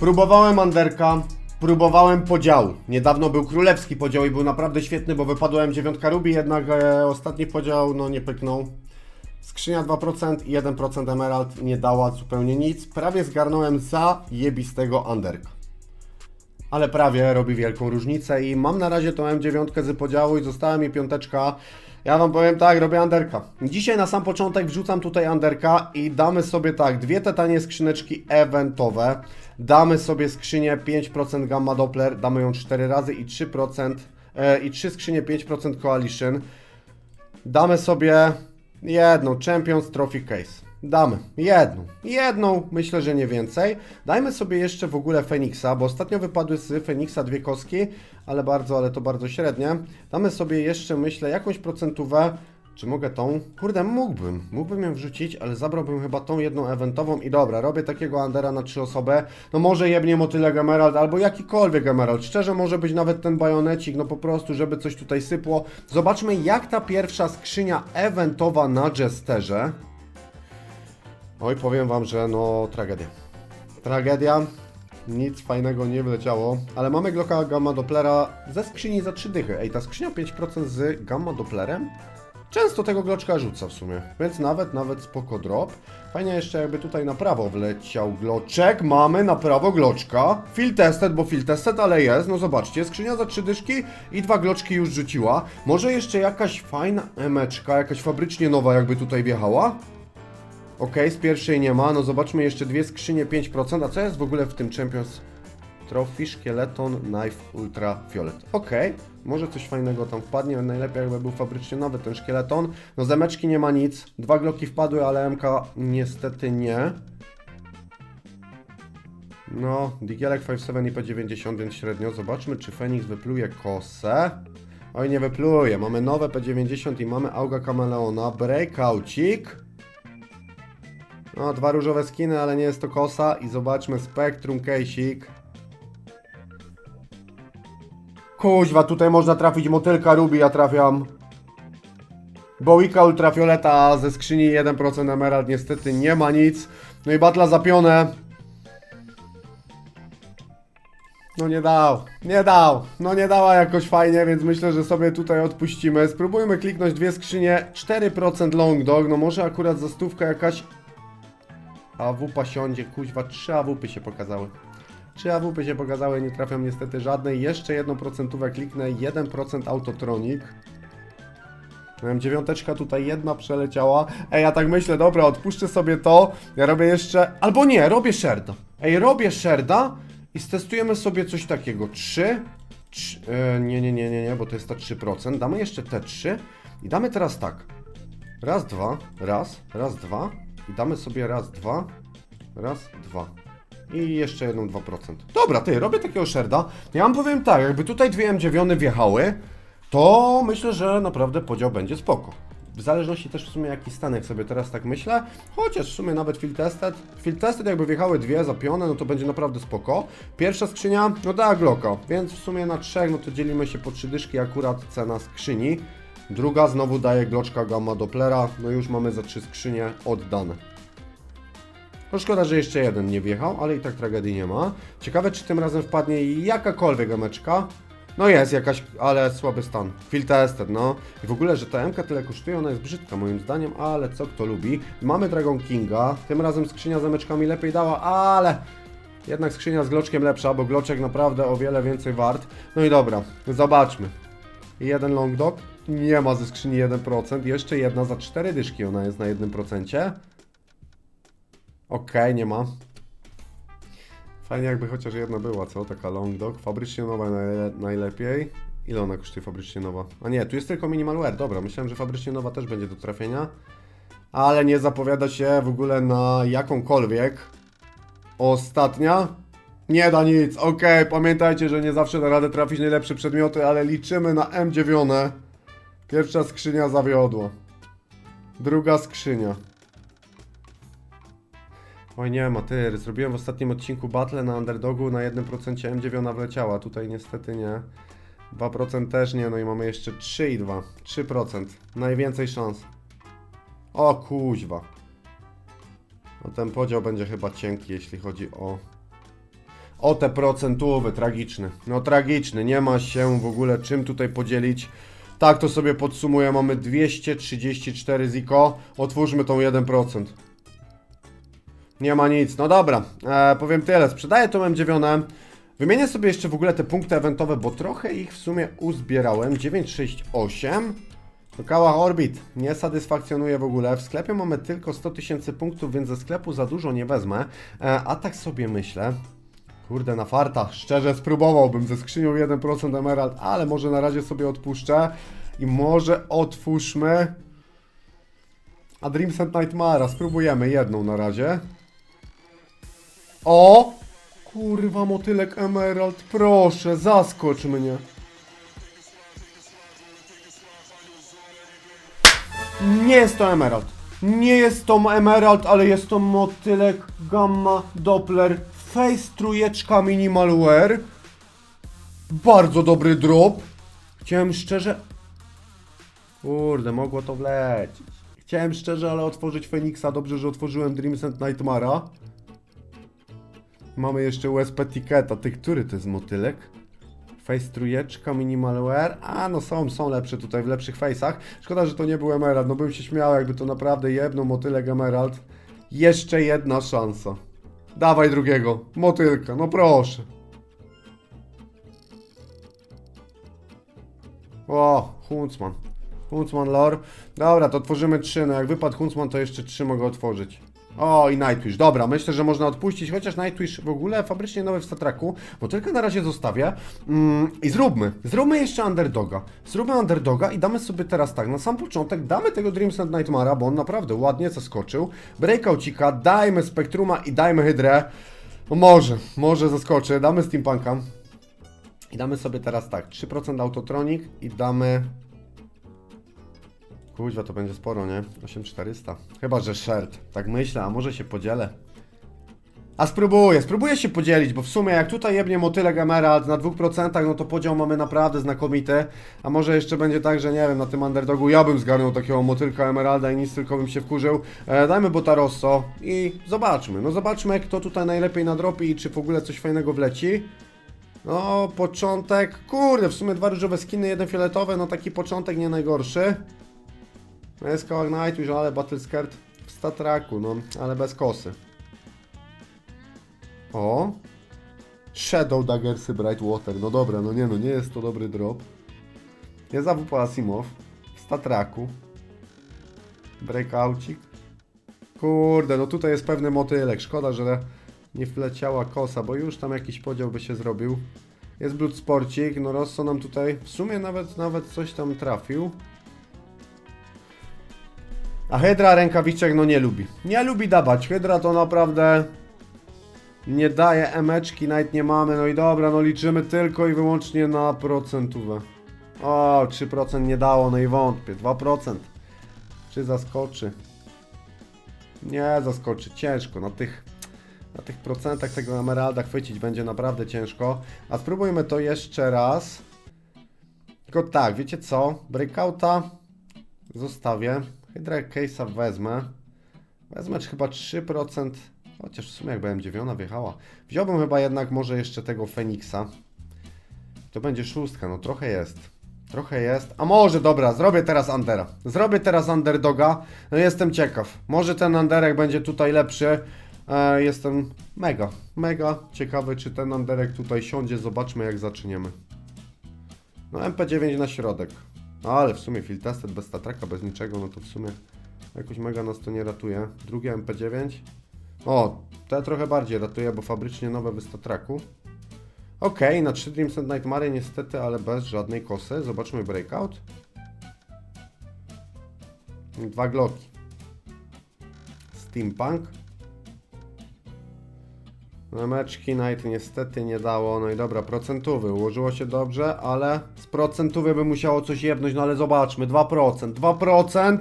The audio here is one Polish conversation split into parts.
Próbowałem Anderka, próbowałem podziału. Niedawno był królewski podział i był naprawdę świetny, bo wypadła M9 Ruby, jednak e, ostatni podział no nie pyknął. Skrzynia 2% i 1% Emerald nie dała zupełnie nic. Prawie zgarnąłem za jebistego Anderka. Ale prawie robi wielką różnicę i mam na razie tą M9 z podziału i została mi piąteczka. Ja wam powiem tak, robię Anderka. Dzisiaj na sam początek wrzucam tutaj Anderka i damy sobie tak, dwie te tanie skrzyneczki eventowe. Damy sobie skrzynię 5% Gamma Doppler, damy ją 4 razy i 3% e, i 3 skrzynie 5% Coalition. Damy sobie jedną Champions Trophy Case. Damy jedną. Jedną, myślę, że nie więcej. Dajmy sobie jeszcze w ogóle Feniksa, bo ostatnio wypadły z Feniksa dwie kostki, ale bardzo, ale to bardzo średnie. Damy sobie jeszcze, myślę, jakąś procentówę. Czy mogę tą? Kurde, mógłbym. Mógłbym ją wrzucić, ale zabrałbym chyba tą jedną eventową i dobra, robię takiego Andera na trzy osoby. No może jebnie motylek Emerald albo jakikolwiek Emerald. Szczerze może być nawet ten bajonecik, no po prostu, żeby coś tutaj sypło. Zobaczmy jak ta pierwsza skrzynia eventowa na Jesterze. Oj, powiem wam, że no tragedia. Tragedia. Nic fajnego nie wleciało, ale mamy Glocka Gamma Dopplera ze skrzyni za 3 dychy. Ej, ta skrzynia 5% z Gamma Dopplerem? Często tego gloczka rzuca w sumie, więc nawet, nawet spoko drop. Fajnie jeszcze jakby tutaj na prawo wleciał gloczek. Mamy na prawo gloczka. Field tested, bo field tested, ale jest. No zobaczcie, skrzynia za trzy dyszki i dwa gloczki już rzuciła. Może jeszcze jakaś fajna emeczka, jakaś fabrycznie nowa jakby tutaj wjechała? Okej, z pierwszej nie ma. No zobaczmy jeszcze dwie skrzynie 5%. A co jest w ogóle w tym Champions Trophy, Szkieleton, Knife, Ultra, Fiolet. Okej, może coś fajnego tam wpadnie. Najlepiej jakby był fabrycznie nowy ten szkieleton. No zemeczki nie ma nic. Dwa gloki wpadły, ale MK niestety nie. No, Digielek 57 i P90, więc średnio. Zobaczmy, czy Fenix wypluje kosę. Oj, nie wypluje. Mamy nowe P90 i mamy Auga Kameleona. Breakoucik. No, dwa różowe skiny, ale nie jest to kosa. I zobaczmy Spectrum Case'ik. Kuźwa, tutaj można trafić motylka Ruby, ja trafiam. Bołika Ultrafioleta ze skrzyni 1% Emerald niestety nie ma nic. No i Batla zapione. No nie dał, nie dał, no nie dała jakoś fajnie, więc myślę, że sobie tutaj odpuścimy. Spróbujmy kliknąć dwie skrzynie, 4% long dog, no może akurat za stówkę jakaś AWP siądzie, kuźwa, trzy AWPy się pokazały. Trzy AWPy się pokazały, nie trafiam niestety żadnej. Jeszcze jedną procentówę kliknę, 1% Autotronic. Miałem dziewiąteczka, tutaj jedna przeleciała. Ej, ja tak myślę, dobra, odpuszczę sobie to. Ja robię jeszcze... Albo nie, robię sherda. Ej, robię sherda i stestujemy sobie coś takiego. 3... Trz- e, nie, nie, nie, nie, nie, bo to jest ta 3%. Damy jeszcze te 3 i damy teraz tak. Raz, dwa, raz, raz, dwa i damy sobie raz, dwa, raz, dwa. I jeszcze jedną 2%. Dobra, ty, robię takiego sherda. Ja wam powiem tak, jakby tutaj dwie M9 wjechały, to myślę, że naprawdę podział będzie spoko. W zależności też w sumie jaki stanek sobie teraz tak myślę, chociaż w sumie nawet field tested. Field tested jakby wjechały dwie zapione, no to będzie naprawdę spoko. Pierwsza skrzynia, no da Glocka, więc w sumie na trzech, no to dzielimy się po trzy dyszki akurat cena skrzyni. Druga znowu daje Gloczka Gamma Dopplera, no już mamy za trzy skrzynie oddane. No szkoda, że jeszcze jeden nie wjechał, ale i tak tragedii nie ma. Ciekawe, czy tym razem wpadnie jakakolwiek emeczka. No jest jakaś, ale słaby stan. Field tested, no. I w ogóle, że ta MK tyle kosztuje, ona jest brzydka moim zdaniem, ale co kto lubi. Mamy Dragon Kinga, tym razem skrzynia z emeczkami lepiej dała, ale... Jednak skrzynia z gloczkiem lepsza, bo gloczek naprawdę o wiele więcej wart. No i dobra, zobaczmy. Jeden long dog, nie ma ze skrzyni 1%, jeszcze jedna za 4 dyszki, ona jest na 1%. Okej, nie ma. Fajnie jakby chociaż jedna była, co? Taka long dog. Fabrycznie nowa najle najlepiej. Ile ona kosztuje fabrycznie nowa? A nie, tu jest tylko minimal wear. Dobra, myślałem, że fabrycznie nowa też będzie do trafienia. Ale nie zapowiada się w ogóle na jakąkolwiek. Ostatnia? Nie da nic. Okej, pamiętajcie, że nie zawsze da radę trafić najlepsze przedmioty, ale liczymy na M9. Pierwsza skrzynia zawiodła. Druga skrzynia. Oj nie ma, ty, zrobiłem w ostatnim odcinku battle na underdogu, na 1% M9 wleciała, tutaj niestety nie. 2% też nie, no i mamy jeszcze 3 i 2, 3%, najwięcej szans. O kuźwa. No ten podział będzie chyba cienki, jeśli chodzi o... O te procentówy, tragiczny. No tragiczny, nie ma się w ogóle czym tutaj podzielić. Tak to sobie podsumuję, mamy 234 ziko. Otwórzmy tą 1%. Nie ma nic, no dobra, e, powiem tyle, sprzedaję tą M9. Wymienię sobie jeszcze w ogóle te punkty eventowe, bo trochę ich w sumie uzbierałem. 968. To Kałach Orbit nie satysfakcjonuje w ogóle. W sklepie mamy tylko 100 tysięcy punktów, więc ze sklepu za dużo nie wezmę. E, a tak sobie myślę. Kurde, na farta. Szczerze spróbowałbym ze skrzynią 1% emerald, ale może na razie sobie odpuszczę. I może otwórzmy. A Dreams and Nightmara. Spróbujemy jedną na razie. O! Kurwa, motylek emerald. Proszę, zaskocz mnie. Nie jest to emerald. Nie jest to emerald, ale jest to motylek gamma doppler face trójeczka minimalware. Bardzo dobry drop. Chciałem szczerze... Kurde, mogło to wlecieć. Chciałem szczerze, ale otworzyć Feniksa. Dobrze, że otworzyłem Dreams and Nightmara. Mamy jeszcze USP Ticketa. Ty, który to jest motylek? Face trójeczka, minimalware. A no są, są lepsze tutaj w lepszych face'ach. Szkoda, że to nie był emerald. No bym się śmiał, jakby to naprawdę jedną motylek emerald. Jeszcze jedna szansa. Dawaj drugiego. Motylka, no proszę. O, Huntsman. Huntsman lore. Dobra, to otworzymy trzy. No jak wypadł Huntsman, to jeszcze trzy mogę otworzyć. O, i Nightwish. Dobra, myślę, że można odpuścić, chociaż Nightwish w ogóle fabrycznie nowy w Statraku, bo tylko na razie zostawię. Mm, I zróbmy. Zróbmy jeszcze Underdoga. Zróbmy Underdoga i damy sobie teraz tak, na sam początek damy tego Dreams and Nightmara, bo on naprawdę ładnie zaskoczył. Breakoucika, dajmy Spektruma i dajmy Hydrę. Może, może zaskoczy. Damy Steampunka. I damy sobie teraz tak, 3% Autotronic i damy... Kuźwa, to będzie sporo, nie? 8400. Chyba, że shard. Tak myślę, a może się podzielę. A spróbuję, spróbuję się podzielić, bo w sumie jak tutaj jebnie motylek emerald na 2%, no to podział mamy naprawdę znakomity. A może jeszcze będzie tak, że nie wiem, na tym underdogu ja bym zgarnął takiego motylka emeralda i nic tylko bym się wkurzył. E, dajmy Botarosso i zobaczmy. No zobaczmy, kto tutaj najlepiej nadrobi i czy w ogóle coś fajnego wleci. No, początek. Kurde, w sumie dwa różowe skiny, jeden fioletowy, no taki początek nie najgorszy. Jest Kałak Nightwish, ale Battle Skirt w statraku, no, ale bez kosy. O! Shadow Daggersy Brightwater, no dobra, no nie no, nie jest to dobry drop. Jest AWP Asimov w statraku. Breakoucik. Kurde, no tutaj jest pewny motylek, szkoda, że nie wleciała kosa, bo już tam jakiś podział by się zrobił. Jest Bloodsporcik, no Rosso nam tutaj w sumie nawet, nawet coś tam trafił. A Hydra rękawiczek no nie lubi. Nie lubi dawać. Hydra to naprawdę nie daje emeczki, nawet nie mamy. No i dobra, no liczymy tylko i wyłącznie na procentówę. O, 3% nie dało, no i wątpię. 2%. Czy zaskoczy? Nie zaskoczy, ciężko. Na tych, na tych procentach tego emeralda chwycić będzie naprawdę ciężko. A spróbujmy to jeszcze raz. Tylko tak, wiecie co? Breakouta zostawię. Hydra Case'a wezmę. Wezmę chyba 3%. Chociaż w sumie jak byłem dziewiona wjechała. Wziąłbym chyba jednak może jeszcze tego Feniksa. To będzie szóstka, no trochę jest. Trochę jest. A może dobra, zrobię teraz Undera. Zrobię teraz Underdoga. No jestem ciekaw. Może ten Underek będzie tutaj lepszy. E, jestem mega, mega ciekawy, czy ten Underek tutaj siądzie. Zobaczmy jak zaczniemy. No MP9 na środek. No, ale w sumie field tested bez statraka, bez niczego, no to w sumie jakoś mega nas to nie ratuje. Drugie MP9. O, te trochę bardziej ratuje, bo fabrycznie nowe w statraku. Okej, na 3 Dreams and Nightmare niestety, ale bez żadnej kosy. Zobaczmy breakout. Dwa gloki. Steampunk. No, Meczki Night niestety nie dało. No i dobra, procentówy. Ułożyło się dobrze, ale z procentówy by musiało coś jebnąć. No ale zobaczmy, 2%. 2%!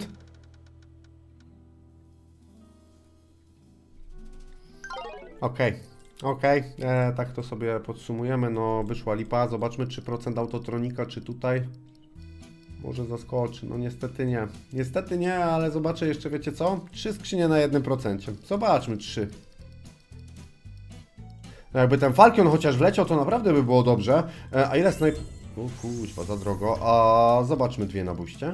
Okej, okej, e, tak to sobie podsumujemy. No, wyszła lipa. Zobaczmy, czy procent autotronika, czy tutaj może zaskoczy. No, niestety nie. Niestety nie, ale zobaczę jeszcze, wiecie co? Trzy skrzynie na 1%. Zobaczmy, trzy. No jakby ten Falcon chociaż wleciał, to naprawdę by było dobrze. E, a ile snajp... O kuźwa, za drogo. A zobaczmy dwie na buście.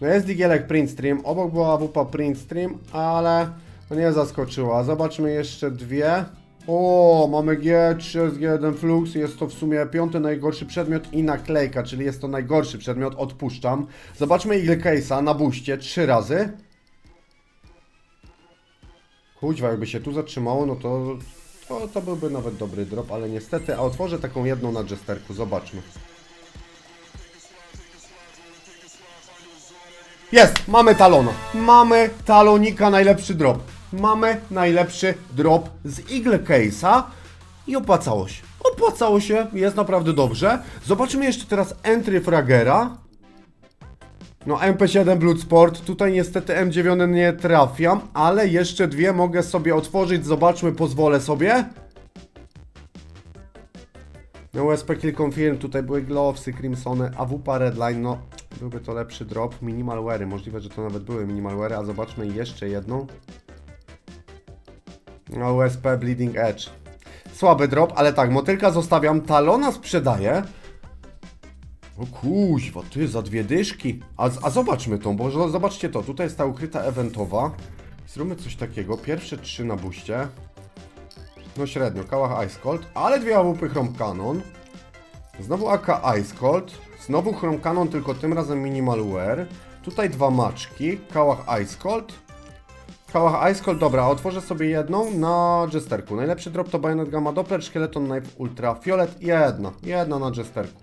No jest digielek Print Stream, obok była AWP Print Stream, ale no nie zaskoczyła. Zobaczmy jeszcze dwie. O, mamy G3, SG1 Flux, jest to w sumie piąty najgorszy przedmiot i naklejka, czyli jest to najgorszy przedmiot, odpuszczam. Zobaczmy Eagle Case'a na buście, trzy razy. Kuźwa, jakby się tu zatrzymało, no to, to, to byłby nawet dobry drop, ale niestety, a otworzę taką jedną na jesterku, zobaczmy. Jest! Mamy talona. Mamy talonika, najlepszy drop. Mamy najlepszy drop z Eagle Case'a i opłacało się. Opłacało się, jest naprawdę dobrze. Zobaczymy jeszcze teraz entry fragera. No MP7 Bloodsport, tutaj niestety M9 nie trafiam, ale jeszcze dwie mogę sobie otworzyć, zobaczmy, pozwolę sobie. No USP Kill Confirm, tutaj były Glovesy, Crimsony, AWP Redline, no byłby to lepszy drop. Minimalware'y, możliwe, że to nawet były minimalware'y, a zobaczmy jeszcze jedną. No USP Bleeding Edge. Słaby drop, ale tak, motylka zostawiam, talona sprzedaję. O kuźwa, ty, za dwie dyszki. A, a zobaczmy tą, bo zo- zobaczcie to, tutaj jest ta ukryta eventowa. Zróbmy coś takiego, pierwsze trzy na buście. No średnio, kałach Ice Cold, ale dwie AWP Chrome Cannon. Znowu AK Ice Cold, znowu Chrome Cannon, tylko tym razem Minimal Wear. Tutaj dwa maczki, kałach Ice Cold. Kałach Ice Cold, dobra, otworzę sobie jedną na Jesterku. Najlepszy drop to Bayonet Gamma Doppler, Skeleton Knife Ultra Fiolet, jedna, jedna na Jesterku.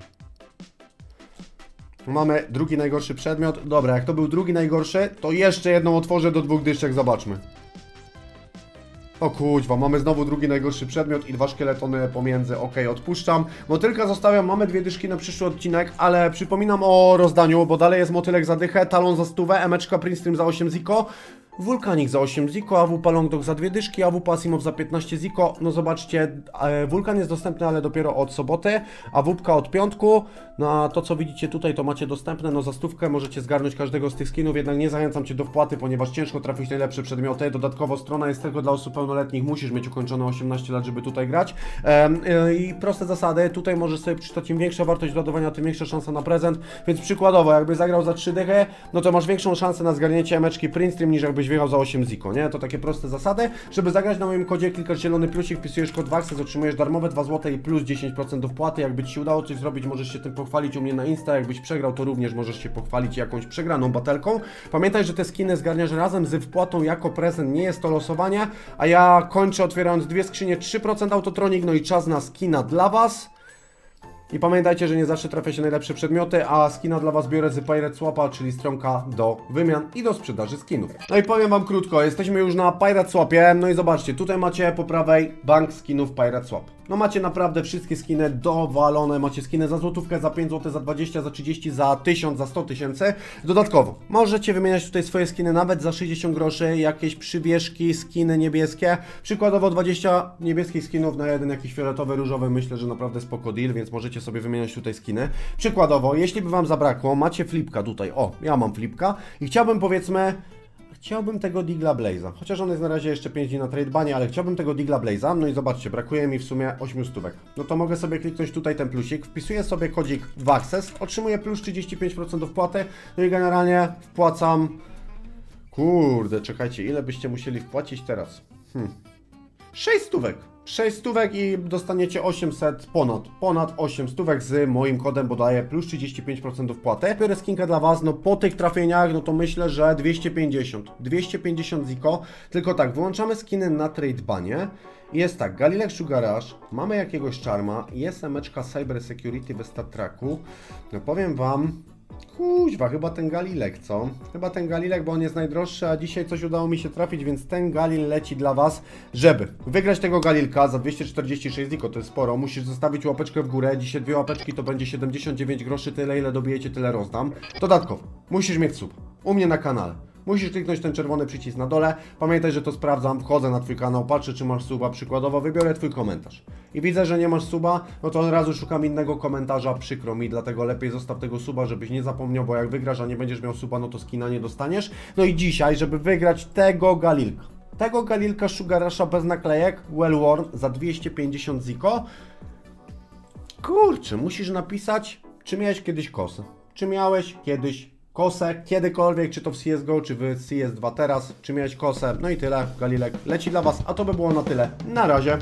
Mamy drugi najgorszy przedmiot. Dobra, jak to był drugi najgorszy, to jeszcze jedną otworzę do dwóch dyszek, zobaczmy. O kuźwa, mamy znowu drugi najgorszy przedmiot i dwa szkieletony pomiędzy, ok, odpuszczam. Motylka zostawiam, mamy dwie dyszki na przyszły odcinek, ale przypominam o rozdaniu, bo dalej jest motylek za dychę, talon za stówę, emeczka Princeton za 8 ziko, Wulkanik za 8 ziko, AWP Longdog za dwie dyszki, AWP Asimov za 15 ziko. No zobaczcie, e, Wulkan jest dostępny, ale dopiero od soboty, a WUPka od piątku. No a to co widzicie tutaj, to macie dostępne, no za stówkę możecie zgarnąć każdego z tych skinów, jednak nie zachęcam Cię do wpłaty, ponieważ ciężko trafić najlepsze przedmioty. Dodatkowo strona jest tylko dla osób pełnoletnich, musisz mieć ukończone 18 lat, żeby tutaj grać. E, I proste zasady, tutaj możesz sobie przeczytać, im większa wartość ładowania, tym większa szansa na prezent, więc przykładowo, jakby zagrał za 3 dychy, no to masz większą szansę na zgarnięcie emeczki Print Stream, niż jakbyś wjechał za 8 ziko, nie? To takie proste zasady. Żeby zagrać na moim kodzie, klikasz zielony plusik, wpisujesz kod WAXES, otrzymujesz darmowe 2 zł i plus 10% do wpłaty. Jakby Ci się udało coś zrobić, możesz się tym pochwalić u mnie na Insta. Jakbyś przegrał, to również możesz się pochwalić jakąś przegraną batelką. Pamiętaj, że te skiny zgarniasz razem z wpłatą jako prezent, nie jest to losowanie, a ja kończę otwierając dwie skrzynie 3% Autotronic, no i czas na skina dla Was. I pamiętajcie, że nie zawsze trafia się najlepsze przedmioty, a skina dla Was biorę z Pirate Swapa, czyli stronka do wymian i do sprzedaży skinów. No i powiem Wam krótko, jesteśmy już na Pirate Swapie, no i zobaczcie, tutaj macie po prawej bank skinów Pirate Swap. No macie naprawdę wszystkie skiny dowalone, macie skiny za złotówkę, za 5 zł, za 20, za 30, za 1000, za 100 tysięcy. Dodatkowo, możecie wymieniać tutaj swoje skiny nawet za 60 groszy, jakieś przywieszki, skiny niebieskie. Przykładowo 20 niebieskich skinów na jeden jakiś fioletowy, różowy, myślę, że naprawdę spoko deal, więc możecie sobie wymieniać tutaj skiny. Przykładowo, jeśli by Wam zabrakło, macie flipka tutaj, o, ja mam flipka i chciałbym powiedzmy Chciałbym tego Digla Blaze'a, chociaż on jest na razie jeszcze 5 dni na tradebanie, ale chciałbym tego Digla Blaze'a, no i zobaczcie, brakuje mi w sumie 8 stówek. No to mogę sobie kliknąć tutaj ten plusik, wpisuję sobie kodzik w Access, otrzymuję plus 35% do wpłaty, no i generalnie wpłacam... Kurde, czekajcie, ile byście musieli wpłacić teraz? Hmm. 6 stówek. 6 stówek i dostaniecie 800 ponad, ponad 8 stówek z moim kodem, bo daję plus 35% do wpłaty. Biorę skinkę dla Was, no po tych trafieniach, no to myślę, że 250. 250 ziko, tylko tak, wyłączamy skiny na tradebanie. Jest tak, Galilek Sugar Rush, mamy jakiegoś czarma, jest emeczka Cyber Security w StatTracku. No powiem Wam, Kuźwa, chyba ten Galilek, co? Chyba ten Galilek, bo on jest najdroższy, a dzisiaj coś udało mi się trafić, więc ten Galil leci dla Was, żeby wygrać tego Galilka za 246 ziko, to jest sporo, musisz zostawić łapeczkę w górę, dzisiaj dwie łapeczki to będzie 79 groszy, tyle ile dobijecie, tyle rozdam. Dodatkowo, musisz mieć sub, u mnie na kanale. Musisz kliknąć ten czerwony przycisk na dole. Pamiętaj, że to sprawdzam, wchodzę na Twój kanał, patrzę czy masz suba, przykładowo wybiorę Twój komentarz. I widzę, że nie masz suba, no to od razu szukam innego komentarza, przykro mi, dlatego lepiej zostaw tego suba, żebyś nie zapomniał, bo jak wygrasz, a nie będziesz miał suba, no to skina nie dostaniesz. No i dzisiaj, żeby wygrać tego Galilka, tego Galilka Sugar Rusha bez naklejek, well worn, za 250 ziko. Kurczę, musisz napisać, czy miałeś kiedyś kosę. Czy miałeś kiedyś kosę, kiedykolwiek, czy to w CSGO, czy w CS2 teraz, czy miałeś kosę. No i tyle, Galilek leci dla Was, a to by było na tyle. Na razie.